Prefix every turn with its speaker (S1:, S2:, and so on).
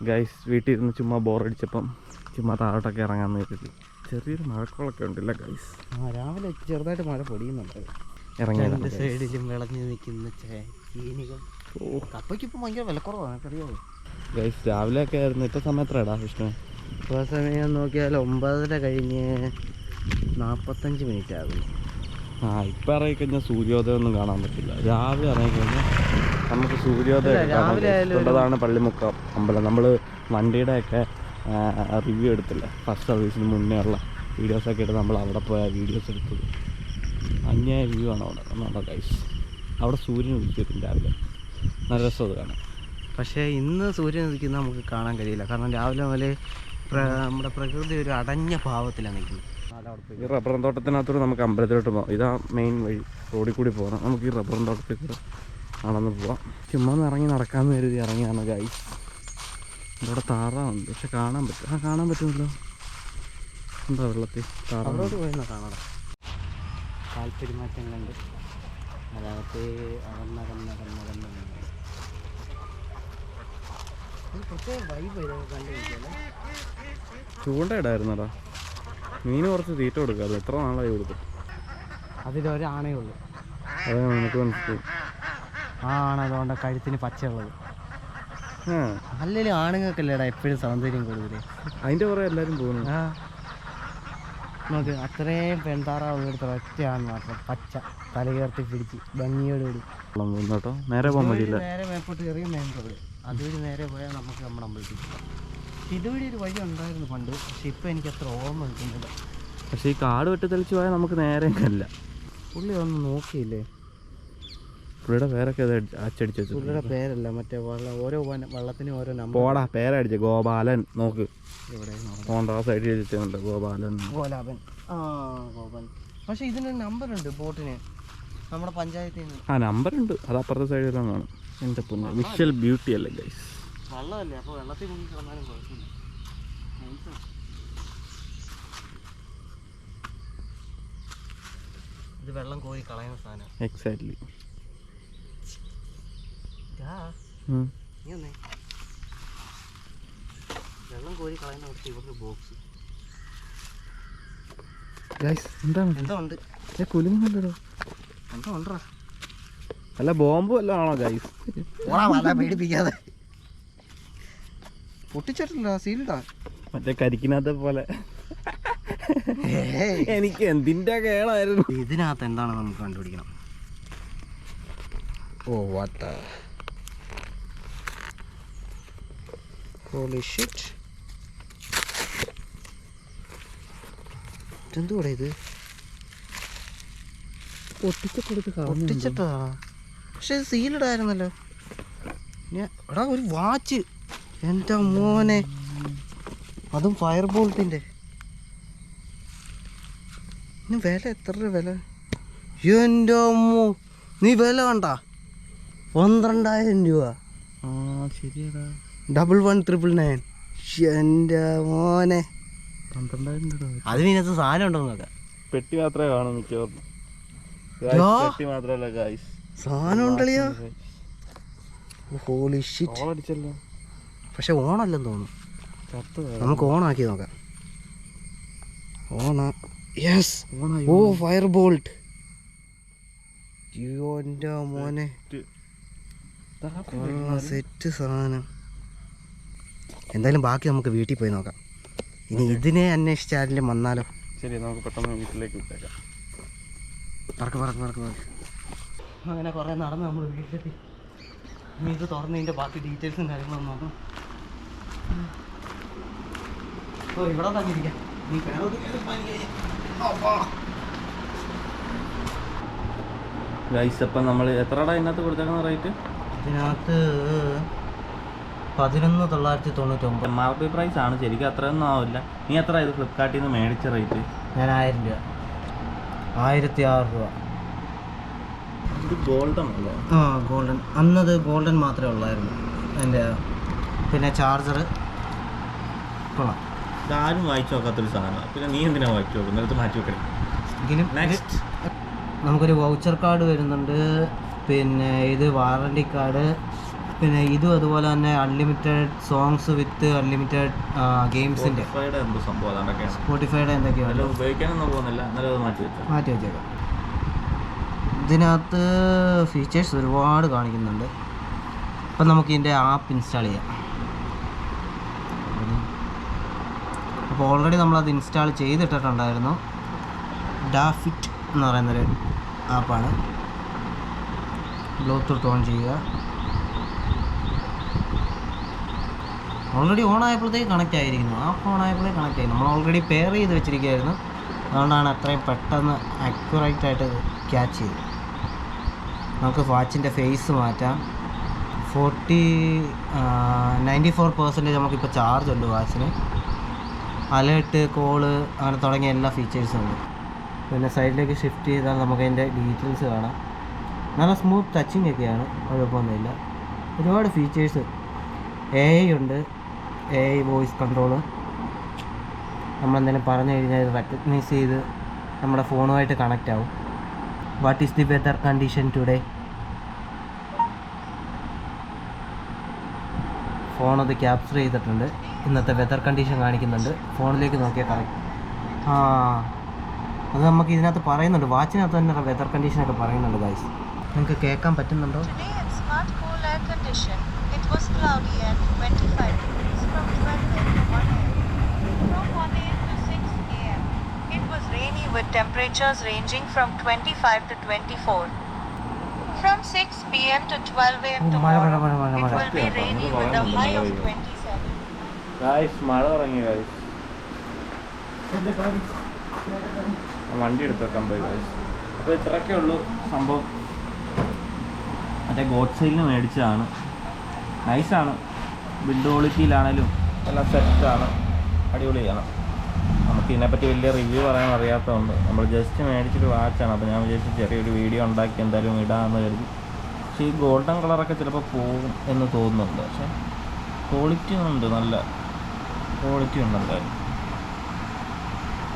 S1: Guys വീട്ടിൽ ഇരുന്ന് ചുമ്മാ ബോറടിച്ചപ്പം ചുമ്മാ താഴോട്ടൊക്കെ ഇറങ്ങാൻ നേരിട്ട് ചെറിയൊരു മഴക്കോളൊക്കെ ഉണ്ടല്ല ഗൈസ്
S2: ആ രാവിലെ ചെറുതായിട്ട് മഴ പൊടിയുന്നുണ്ട്.
S1: ഇറങ്ങിയ.
S2: സൈഡിലും വിളഞ്ഞു നിൽക്കുന്ന ചീനികൾ
S1: ഓ.
S2: കപ്പയ്ക്ക് ഇപ്പം ഭയങ്കര വിലക്കുറവാണ് അറിയാമോ
S1: ഗൈസ് രാവിലെയൊക്കെ ആയിരുന്നു. ഇപ്പം സമയത്രടാ വിഷ്ണു?
S2: ഇപ്പോൾ സമയം നോക്കിയാൽ ഒമ്പതര കഴിഞ്ഞ് നാൽപ്പത്തഞ്ച് മിനിറ്റ് ആകും
S1: ആ ഇപ്പം ഇറങ്ങിക്കഴിഞ്ഞാൽ സൂര്യോദയം ഒന്നും കാണാൻ പറ്റില്ല. രാവിലെ ഇറങ്ങിക്കഴിഞ്ഞാൽ നമുക്ക് സൂര്യോദയം കാണാം പള്ളിമുക്കം. അമ്പലം. നമ്മൾ വണ്ടിയുടെ ഒക്കെ റിവ്യൂ എടുത്തില്ല. ഫസ്റ്റ് സർവീസിന് മുന്നേ ഉള്ള വീഡിയോസൊക്കെ എടുത്ത് നമ്മൾ അവിടെ പോയ വീഡിയോസ് എടുത്തത്. അന്യായ വ്യൂ ആണ് അവിടെ. നമ്മുടെ ഗൈസ് അവിടെ സൂര്യൻ ഉദിക്കും രാവിലെ. നല്ല രസം അത് കാണാൻ.
S2: പക്ഷേ ഇന്ന് സൂര്യൻ ഉദിക്കുന്നത് നമുക്ക് കാണാൻ കഴിയില്ല. കാരണം രാവിലെ മുതലേ നമ്മുടെ പ്രകൃതി ഒരു അടഞ്ഞ ഭാവത്തിലാണ് നിൽക്കുന്നത്.
S1: ഈ റബ്ബർ തോട്ടത്തിനകത്തൂടെ നമുക്ക് അമ്പലത്തിലോട്ട് പോകാം. ഇതാ മെയിൻ വഴി. റോഡിൽ കൂടി പോകണം. നമുക്ക് ഈ റബ്ബർ തോട്ടത്തിൽ കൂടെ നടന്ന് പോവാം. ചുമ്മാ ഇറങ്ങി നടക്കാമെന്ന് കരുതി ഇറങ്ങിയാണ് ഗൈസ് ഇവിടെ താറാവുണ്ട്. പക്ഷെ കാണാൻ പറ്റും ആ കാണാൻ പറ്റുമല്ലോ. എന്താ വെള്ളത്തിൽ? താറാവ്
S2: അവരോട് പോയെന്നാ കാണാം താല്പര്യമാറ്റം കണ്ട് അതാകത്ത് അകന്നകന്നകന്നകന്ന
S1: ചൂണ്ടയിടായിരുന്നടാ മീന് കുറച്ച് തീറ്റ കൊടുക്കാറ് എത്ര നാളായി കൊടുക്കും?
S2: അതിലൊരാണേ ഉള്ളൂ.
S1: അതെ നമുക്ക് മനസ്സിലായി.
S2: ആണ് അതുകൊണ്ട് കഴുത്തിന് പച്ചയുള്ളത്. അല്ലെങ്കിൽ ആണുങ്ങൾക്കല്ലേടാ എപ്പോഴും സൗന്ദര്യം കൂടുതൽ
S1: അതിന്റെ പുറകെ എല്ലാവരും പോകുന്നു.
S2: ആ. അത്രയും അത്രയും പെൺതാറാവുള്ളിടത്ത് ഒറ്റയാണ് മാത്രം. പച്ച തലയേർത്തി പിടിച്ച് ഭംഗിയോടുകൂടി
S1: കേട്ടോ. നേരെ പോകാൻ
S2: നേരെ മേപ്പോട്ട് കയറിയ മെയിൻ റോഡ് അതുവഴി നേരെ പോയാൽ നമുക്ക് നമ്മുടെ അമ്പലത്തിൽ ഇതുവഴി ഒരു വഴി ഉണ്ടായിരുന്നു പണ്ട്. പക്ഷെ ഇപ്പം എനിക്ക് അത്ര ഓർമ്മ കിട്ടുന്നില്ല.
S1: പക്ഷേ ഈ കാട് വെട്ടി തെളിച്ച് പോയാൽ നമുക്ക് നേരെ അല്ല
S2: പുള്ളി ഒന്നും നോക്കിയില്ലേ?
S1: പുള്ളിയുടെ പേരൊക്കെ ഇത് അച്ചടിച്ച് വെച്ചു
S2: പുള്ളിയുടെ പേരല്ല മറ്റേ വള്ള ഓരോ വള്ളത്തിനും ഓരോ നമ്പർ
S1: പോടാ പേരടിച്ച്. ഗോപാലൻ നോക്ക്. ഹോണ്ട സൈഡിൽ വെച്ചിട്ടുണ്ട് ഗോപാലൻ.
S2: ഗോലാപൻ. ആ ഗോപൻ പക്ഷെ ഇതിന് നമ്പർ ഉണ്ട് ബോട്ടിന്. നമ്മുടെ പഞ്ചായത്തിൽ നിന്ന്.
S1: ആ നമ്പർ ഉണ്ട്. അത് അപ്പുറത്തെ സൈഡിലാണ് കാണും. എന്റെ പൊന്നെ വിഷ്വൽ ബ്യൂട്ടി അല്ലേ ഗൈസ്
S2: വള്ളമല്ലേ? അപ്പോൾ വെള്ളത്തിൽ മുങ്ങി കിടന്നാലും കുഴപ്പമില്ല. ഇത് വെള്ളം കോരി കളയുന്ന സാധനം.
S1: എക്സാക്ട്ലി
S2: വെള്ളം കോരി കളയുന്ന അവിടുത്തെ ഇവർക്ക് ബോക്സ്
S1: അല്ല ബോംബ് വല്ലതാണോ ഗൈസ്
S2: പേടിപ്പിക്കാതെ. പൊട്ടിച്ചിട്ടില്ല സീലിടാ
S1: മറ്റേ കരിക്കിനകത്തെ പോലെ. എനിക്ക് എന്തിന്റെ കേളായിരുന്നു
S2: ഇതിനകത്ത് എന്താണ് നമുക്ക് കണ്ടുപിടിക്കണം. ഓ വാട്ട ഹോളി ഷിറ്റ് എന്തുകൂടെ ഇത്? പൊട്ടിച്ചിട്ടാ പക്ഷെ ഞാൻ എടാ ഒരു വാച്ച്. എന്റെ മോനെ. അതും ഫയർ ബോൾട്ടിന്റെ ഇനി വില എത്ര രൂപ വില? എന്റെ അമ്മോ നീ വില കണ്ട? പന്ത്രണ്ടായിരം രൂപ.
S1: ആ ശരിയടാ.
S2: ഡബിൾ വൺ ട്രിപ്പിൾ നയൻ എന്റെ മോനെ. അത് ഇതിനകത്ത് സാധനം ഉണ്ടോ നോക്കാം.
S1: പെട്ടി മാത്രമേ കാണൂ മിക്കവാറും. പെട്ടി മാത്രമല്ല
S2: സാധനം ഉണ്ടല്ലോ ഹോളി ഷിറ്റ് പക്ഷെ ഓണല്ലെന്ന് തോന്നുന്നു. നമുക്ക് ഓണാക്കി നോക്കാം. ഓണ. യെസ് ഓ ഫയർ ബോൾട്ട് അയ്യോ എന്റെ മോനെ. സെറ്റ് സാധനം. എന്തായാലും ബാക്കി നമുക്ക് വീട്ടിൽ പോയി നോക്കാം. ഇനി ഇതിനെ അന്വേഷിച്ച് ആരെങ്കിലും വന്നാലോ?
S1: ശരി നമുക്ക് പെട്ടെന്ന് വീട്ടിലേക്ക് വിട്ടേക്കാം.
S2: പറക്ക് പറക്ക് പറക്ക് പറക്ക്. അങ്ങനെ കുറേ നടന്ന് നമ്മൾ വീട്ടിലെത്തി. ഇനി ഇത് തുറന്നതിന്റെ ബാക്കി ഡീറ്റെയിൽസും കാര്യങ്ങളും നോക്കാം. ഓ ഇവിടെ തങ്ങിയിരിക്കാം നീ. അപ്പാ.
S1: ഗൈസ് അപ്പം നമ്മൾ എത്രടാ ഇതിനകത്ത് കൊടുത്തേക്കുന്ന റേറ്റ്
S2: ഇതിനകത്ത് പതിനൊന്ന് തൊള്ളായിരത്തി തൊണ്ണൂറ്റൊമ്പത്.
S1: എം ആർ പി പ്രൈസ് ആണ്. ശരിക്കും അത്രയൊന്നും ആവില്ല. നീ എത്ര ഇത് ഫ്ലിപ്കാർട്ടിൽ നിന്ന് മേടിച്ച റേറ്റ്
S2: ഞാൻ ആയിരം രൂപ. ആയിരത്തി ആറ് രൂപ.
S1: ഇത് ഗോൾഡൻ അല്ലേ?
S2: ആ ഗോൾഡൻ അന്നത് ഗോൾഡൻ മാത്രമേ ഉള്ളായിരുന്നു. എന്റെ പിന്നെ ചാർജർ കൊള്ളാം.
S1: ഇതാരും വായിച്ചു നോക്കാത്തൊരു സാധനമാണ് പിന്നെ നീ എന്തിനാണ് വായിച്ചു നോക്കുന്നത് എടുത്ത് മാറ്റി വെക്കണം
S2: എങ്കിലും
S1: നെക്സ്റ്റ്
S2: നമുക്കൊരു വൗച്ചർ കാർഡ് വരുന്നുണ്ട്. പിന്നെ ഇത് വാറണ്ടി കാർഡ് പിന്നെ ഇതും അതുപോലെ തന്നെ അൺലിമിറ്റഡ് സോങ്സ് വിത്ത് അൺലിമിറ്റഡ്
S1: ഗെയിംസിന്റെ
S2: സ്പോട്ടിഫൈഡ് എന്തൊക്കെയാണ്
S1: മാറ്റി
S2: വെച്ചേക്കാം. ഇതിനകത്ത് ഫീച്ചേഴ്സ് ഒരുപാട് കാണിക്കുന്നുണ്ട്. അപ്പം നമുക്ക് ഇതിന്റെ ആപ്പ് ഇൻസ്റ്റാൾ ചെയ്യാം. അപ്പോൾ ഓൾറെഡി നമ്മളത് ഇൻസ്റ്റാൾ ചെയ്തിട്ടിട്ടുണ്ടായിരുന്നു. ഡാഫിറ്റ് എന്ന് പറയുന്നൊരു ആപ്പാണ് ബ്ലൂടൂത്ത് ഓൺ ചെയ്യുക. ഓൾറെഡി ഓൺ ആയപ്പോഴത്തേക്ക് കണക്റ്റ് ആയിരിക്കുന്നു. ആപ്പ് ഓൺ ആയപ്പോഴത്തേക്ക് കണക്റ്റ് ആയി. നമ്മൾ ഓൾറെഡി പെയർ ചെയ്ത് വെച്ചിരിക്കുകയായിരുന്നു. അതുകൊണ്ടാണ് അത്രയും പെട്ടെന്ന് അക്യുറേറ്റ് ആയിട്ട് ക്യാച്ച് ചെയ്തത്. നമുക്ക് വാച്ചിന്റെ ഫേസ് മാറ്റാം. ഫോർട്ടി നയന്റി ഫോർ പെർസെന്റേജ് നമുക്കിപ്പോൾ ചാർജ് ഉണ്ട് വാച്ചിന് അലേർട്ട് കോൾ അങ്ങനെ തുടങ്ങിയ എല്ലാ ഫീച്ചേഴ്സും ഉണ്ട്. പിന്നെ സൈഡിലേക്ക് ഷിഫ്റ്റ് ചെയ്താൽ നമുക്ക് അതിന്റെ ഡീറ്റെയിൽസ് കാണാം. നല്ല സ്മൂത്ത് ടച്ചിങ് ഒക്കെയാണ്. കുഴപ്പമൊന്നുമില്ല. ഒരുപാട് ഫീച്ചേഴ്സ് എ ഉണ്ട്. എ ഐ വോയിസ് കൺട്രോൾ നമ്മളെന്തെങ്കിലും പറഞ്ഞു കഴിഞ്ഞാൽ ഇത് റെക്കഗ്നൈസ് ചെയ്ത് നമ്മുടെ ഫോണുമായിട്ട് കണക്റ്റ് ആവും. What is the weather condition today phone അത് ക്യാപ്ചർ ചെയ്തിട്ടുണ്ട്. ഇന്നത്തെ വെതർ കണ്ടീഷൻ കാണിക്കുന്നുണ്ട്. ഫോണിലേക്ക് നോക്കിയാൽ കറക്റ്റ് ആ അത് നമുക്ക് ഇതിനകത്ത് പറയുന്നുണ്ട്. വാച്ചിനകത്ത് തന്നെ വെതർ കണ്ടീഷനൊക്കെ പറയുന്നുണ്ട് ഗൈസ് നിങ്ങൾക്ക് കേൾക്കാൻ പറ്റുന്നുണ്ടോ?
S3: Today in smart cool air condition, it was cloudy and 25 degrees. From 12 a.m. to 1 a.m. From 1 a.m. to 6 a.m. It was rainy with temperatures ranging from 25 to 24. From 6 p.m. to 12 a.m.
S2: Oh,
S3: tomorrow, it will be rainy with a high of 27.
S1: Guys മഴ തുടങ്ങി guys വണ്ടി എടുത്ത് വെക്കാൻ പോയി guys അപ്പോൾ ഇത്രയൊക്കെ ഉള്ളൂ സംഭവം മറ്റേ ഗോഡ് സൈലിന് മേടിച്ചതാണ് നൈസാണ് ബിൽഡ് ക്വാളിറ്റിയിലാണേലും എല്ലാം സെറ്റാണ് അടിപൊളിയാണ് നമുക്ക് ഇതിനെപ്പറ്റി വലിയ റിവ്യൂ പറയാൻ അറിയാത്തതുകൊണ്ട് നമ്മൾ ജസ്റ്റ് മേടിച്ചിട്ട് വാച്ചാണ് അപ്പോൾ ഞാൻ വിചാരിച്ചു ചെറിയൊരു വീഡിയോ ഉണ്ടാക്കി എന്തായാലും ഇടാമെന്ന് കരുതി. പക്ഷേ ഈ ഗോൾഡൻ കളറൊക്കെ ചിലപ്പോൾ പോകും എന്ന് തോന്നുന്നുണ്ട്. പക്ഷേ ക്വാളിറ്റി ഉണ്ട് നല്ല ക്വാളിറ്റി ഉണ്ട് എന്തായാലും.